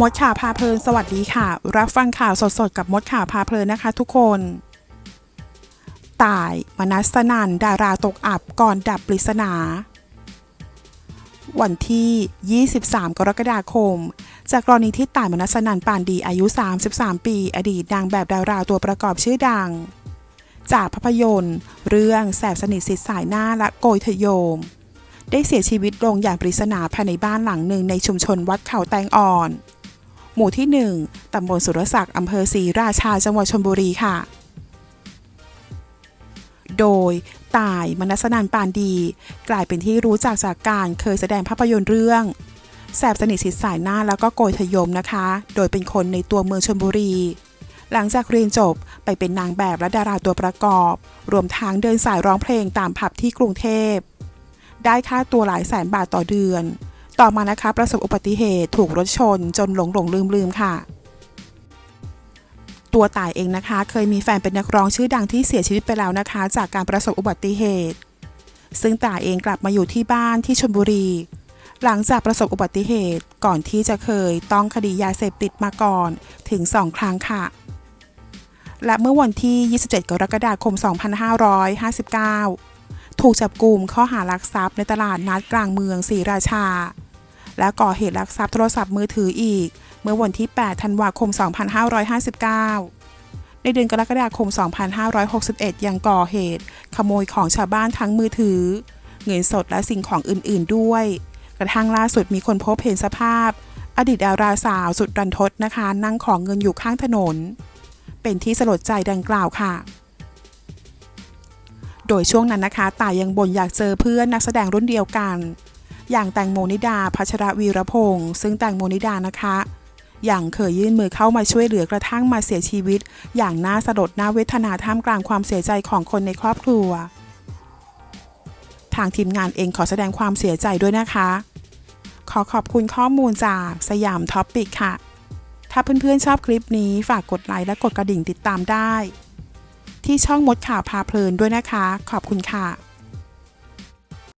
มดข่าวพาเพลินสวัสดีค่ะ รับฟังข่าวสดๆ กับมดข่าวพาเพลินนะคะทุกคน ตายมนัสนันดาราตกอับก่อนดับปริศนา วันที่ 23 กรกฎาคม จากกรณีที่ตายมนัสนันปานดีอายุ 33 ปี อดีตนางแบบดาราตัวประกอบชื่อดัง จากภาพยนตร์ เรื่องแสบสนิทสิทธิ์สายหน้าและโกยทยโยมได้เสียชีวิตลงอย่างปริศนาภายในบ้านหลังหนึ่งในชุมชนวัดเขาแตงอ่อน หมู่ที่ 1 ตำบลสุรศักดิ์อำเภอศรีราชา จังหวัดชลบุรีค่ะ โดยตายมนัสนันปานดี กลายเป็นที่รู้จักจากการเคยแสดงภาพยนตร์เรื่อง แสบสนิทสิทธิสายหน้าแล้วก็โกยทยมนะคะ โดยเป็นคนในตัวเมืองชลบุรี หลังจากเรียนจบไปเป็นนางแบบและดาราตัวประกอบ รวมทั้งเดินสายร้องเพลงตามผับที่กรุงเทพ ได้ค่าตัวหลายแสนบาทต่อเดือน ต่อมานะคะ ประสบอุบัติเหตุถูกรถชน จนหลงหลงลืมลืมค่ะ ตัวตายเองนะคะ เคยมีแฟนเป็นนักร้องชื่อดังที่เสียชีวิตไปแล้วนะคะ จากการประสบอุบัติเหตุ ซึ่งตายเองกลับมาอยู่ที่บ้านที่ชลบุรี หลังจากประสบอุบัติเหตุก่อนที่จะเคยต้องคดียาเสพติดมาก่อนถึง2ครั้งค่ะและเมื่อวันที่ 27 กรกฎาคม 2559 ถูกจับกลุ่มข้อหารักทรัพย์ในตลาดนัดกลางเมืองศรีราชา และก่อเหตุลักทรัพย์โทรศัพท์มือถืออีก เมื่อวันที่ 8 ธันวาคม 2559 ในเดือนกรกฎาคม 2561 ยังก่อเหตุ ขโมยของชาวบ้านทั้งมือถือ เงินสดและสิ่งของอื่นๆด้วย กระทั่งล่าสุดมีคนพบเห็นสภาพ อดีตดาราสาวสุดรันทดนะคะ นั่งของเงินอยู่ข้างถนน เป็นที่สลดใจดังกล่าวค่ะโดยช่วงนั้นนะคะตายยังบ่นอยากเจอเพื่อนนักแสดงรุ่นเดียวกัน อย่างแตงโมนิดาพัชรวีรพงษ์ซึ่งแตงโมนิดานะคะ อย่างเคยยื่นมือเข้ามาช่วยเหลือกระทั่งมาเสียชีวิต อย่างน่าสลดน่าเวทนาท่ามกลางความเสียใจของคนในครอบครัว ทางทีมงานเองขอแสดงความเสียใจด้วยนะคะ ขอขอบคุณข้อมูลจากสยามท็อปปิกค่ะ ถ้าเพื่อนๆชอบคลิปนี้ฝากกดไลค์และกดกระดิ่งติดตามได้ ที่ช่องมดข่าวพาเพลินด้วยนะคะ ขอบคุณค่ะ